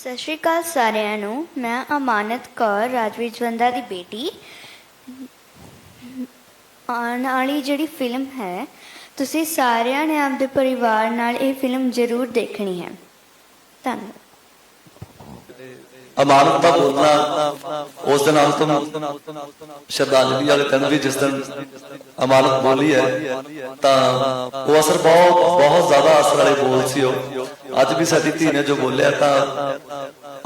ਸਤਿ ਸ਼੍ਰੀ ਅਕਾਲ ਸਾਰਿਆਂ ਨੂੰ। ਮੈਂ ਅਮਾਨਤ ਕੌਰ, ਰਾਜਵੀਰ ਜਵੰਦਾ ਦੀ ਬੇਟੀ। ਆਉਣ ਵਾਲੀ ਜਿਹੜੀ ਫਿਲਮ ਹੈ, ਤੁਸੀਂ ਸਾਰਿਆਂ ਨੇ ਆਪਦੇ ਪਰਿਵਾਰ ਨਾਲ ਇਹ ਫਿਲਮ ਜ਼ਰੂਰ ਦੇਖਣੀ ਹੈ। ਧੰਨਵਾਦ। ਅਮਾਨਤ ਦਾ ਬੋਲਣਾ ਉਸ ਦਿਨ ਅੰਤਮ ਸ਼ਰਧਾਂਜਲੀ ਵਾਲੇ ਦਿਨ ਵੀ ਜਿਸ ਦਿਨ ਅਮਾਨਤ ਬੋਲੀ ਹੈ, ਤਾਂ ਉਹ ਅਸਰ ਬਹੁਤ ਬਹੁਤ ਜ਼ਿਆਦਾ ਅਸਰ ਵਾਲੇ ਬੋਲ ਸੀ ਉਹ। ਅੱਜ ਵੀ ਸਾਡੀ ਧੀ ਨੇ ਜੋ ਬੋਲਿਆ ਤਾਂ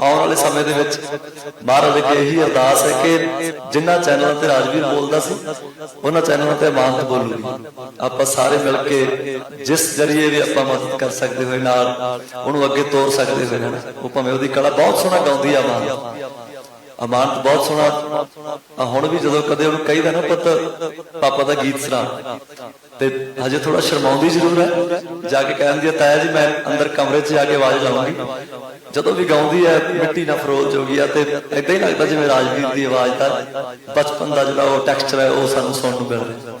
ਆਉਣ ਵਾਲੇ ਸਮੇਂ ਦੇ ਵਿੱਚ ਮਹਾਰਾਜ ਅੱਗੇ ਇਹੀ ਅਰਦਾਸ ਹੈ ਕਿ ਜਿੰਨਾ ਚੈਨਲਾਂ ਤੇ ਰਾਜਵੀਰ ਬੋਲਦਾ ਸੀ, ਉਹਨਾਂ ਚੈਨਲਾਂ ਤੇ ਅਮਾਨਤ ਬੋਲੂਗੀ ਆਪਾਂ ਸਾਰੇ ਮਿਲ ਕੇ ਜਿਸ ਜਰੀਏ ਵੀ ਆਪਾਂ ਮਦਦ ਕਰ ਸਕਦੇ ਹੋਏ ਨਾਲ, ਉਹਨੂੰ ਅੱਗੇ ਤੋਰ ਸਕਦੇ ਹੋਏ ਨਾ। ਉਹ ਭਾਵੇਂ ਉਹਦੀ ਕਲਾ ਬਹੁਤ ਸੋਹਣਾ ਗਾਉਂਦੀ ਆ ਅਮਾਨਤ ਅਮਾਨਤ ਬਹੁਤ ਸੋਹਣਾ। ਹੁਣ ਵੀ ਜਦੋਂ ਕਦੇ ਉਹਨੂੰ ਕਹੀਦਾ ਨਾ ਪੁੱਤ, ਪਾਪਾ ਦਾ ਗੀਤ ਸੁਣਾ। ਤੇ ਹਜੇ ਥੋੜਾ ਸ਼ਰਮਾਉਂਦੀ ਜ਼ਰੂਰ ਹੈ। ਜਾ ਕੇ ਕਹਿੰਦੀ ਹੈ, ਤਾਇਆ ਜੀ, ਮੈਂ ਅੰਦਰ ਕਮਰੇ 'ਚ ਜਾ ਕੇ ਆਵਾਜ਼ ਲਾਉਂਗੀ। ਜਦੋਂ ਵੀ ਗਾਉਂਦੀ ਹੈ, ਮਿੱਟੀ ਨਾਲ ਫਰੋਜ਼ ਹੋ ਗਈ ਆ ਤੇ ਇਦਾਂ ਹੀ ਲੱਗਦਾ ਜਿਵੇਂ ਰਾਜਵੀਰ ਦੀ ਆਵਾਜ਼ ਦਾ ਬਚਪਨ ਦਾ ਜਿਹੜਾ ਉਹ ਟੈਕਸਚਰ ਹੈ, ਉਹ ਸਾਨੂੰ ਸੁਣਨ ਨੂੰ ਮਿਲ ਰਿਹਾ।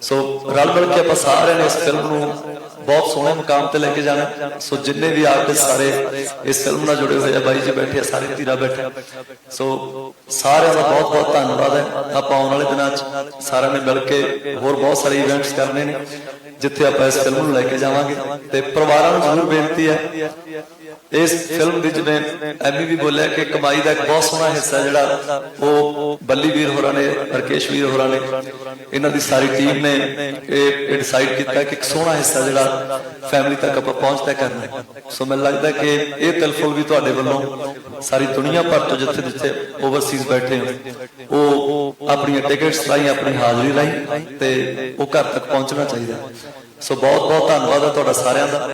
ਸੋ ਰਲ ਮਿਲ ਕੇ ਆਪਾਂ ਸਾਰਿਆਂ ਨੇ ਇਸ ਫਿਲਮ ਨੂੰ ਬਹੁਤ ਸੋਹਣੇ ਮੁਕਾਮ ਤੇ ਲੈ ਕੇ ਜਾਣਾ। ਸੋ ਜਿੰਨੇ ਵੀ ਆਰਟਿਸਟ ਸਾਰੇ ਇਸ ਫਿਲਮ ਨਾਲ ਜੁੜੇ ਹੋਏ ਆ, ਬਾਈ ਜੀ ਬੈਠੇ ਆ, ਸਾਰੇ ਧੀਰਾ ਬੈਠੇ ਸੋ ਸਾਰਿਆਂ ਦਾ ਬਹੁਤ ਬਹੁਤ ਧੰਨਵਾਦ ਹੈ। ਆਪਾਂ ਆਉਣ ਵਾਲੇ ਦਿਨਾਂ 'ਚ ਸਾਰਿਆਂ ਨੇ ਮਿਲ ਕੇ ਹੋਰ ਬਹੁਤ ਸਾਰੇ ਇਵੈਂਟਸ ਕਰਨੇ ਨੇ। ਜਿੱਥੇ ਆਪਾਂ ਇਸ ਫਿਲਮ ਨੂੰ ਲੈ ਕੇ ਜਾਵਾਂਗੇ। ਤੇ ਪਰਿਵਾਰਾਂ ਨੂੰ ਜ਼ਰੂਰ ਬੇਨਤੀ ਹੈ, ਇਸ ਫਿਲਮ ਦੀ ਜਿਵੇਂ ਐਮੀ ਵੀ ਬੋਲਿਆ ਕਿ ਕਮਾਈ ਦਾ ਇੱਕ ਬਹੁਤ ਸੋਹਣਾ ਹਿੱਸਾ ਜਿਹੜਾ ਉਹ ਬੱਲੀ ਵੀਰ ਹੋਰਾਂ ਨੇ, ਰਕੇਸ਼ ਵੀਰ ਹੋਰਾਂ ਨੇ, ਇਹਨਾਂ ਦੀ ਸਾਰੀ ਟੀਮ ਨੇ ਇਹ ਡਿਸਾਈਡ ਕੀਤਾ ਕਿ ਇੱਕ ਸੋਹਣਾ ਹਿੱਸਾ ਜਿਹੜਾ ਫੈਮਿਲੀ ਤੱਕ ਆਪਾਂ ਪਹੁੰਚਦਾ ਕਰਨਾ ਸੋ ਮੈਨੂੰ ਲੱਗਦਾ ਕਿ ਇਹ ਤਿਲਫੁਲ ਵੀ ਤੁਹਾਡੇ ਵੱਲੋਂ ਸਾਰੀ ਦੁਨੀਆ ਭਰ ਤੋਂ ਜਿੱਥੇ ਜਿੱਥੇ ਓਵਰਸੀਜ਼ ਬੈਠੇ ਹੋ, ਉਹ ਆਪਣੀਆਂ ਟਿਕਟਸ ਲਾਈ ਆਪਣੀ ਹਾਜ਼ਰੀ ਲਾਈ ਤੇ ਉਹ ਘਰ ਤੱਕ ਪਹੁੰਚਣਾ ਚਾਹੀਦਾ। ਸੋ ਬਹੁਤ ਬਹੁਤ ਧੰਨਵਾਦ ਹੈ ਤੁਹਾਡਾ ਸਾਰਿਆਂ ਦਾ।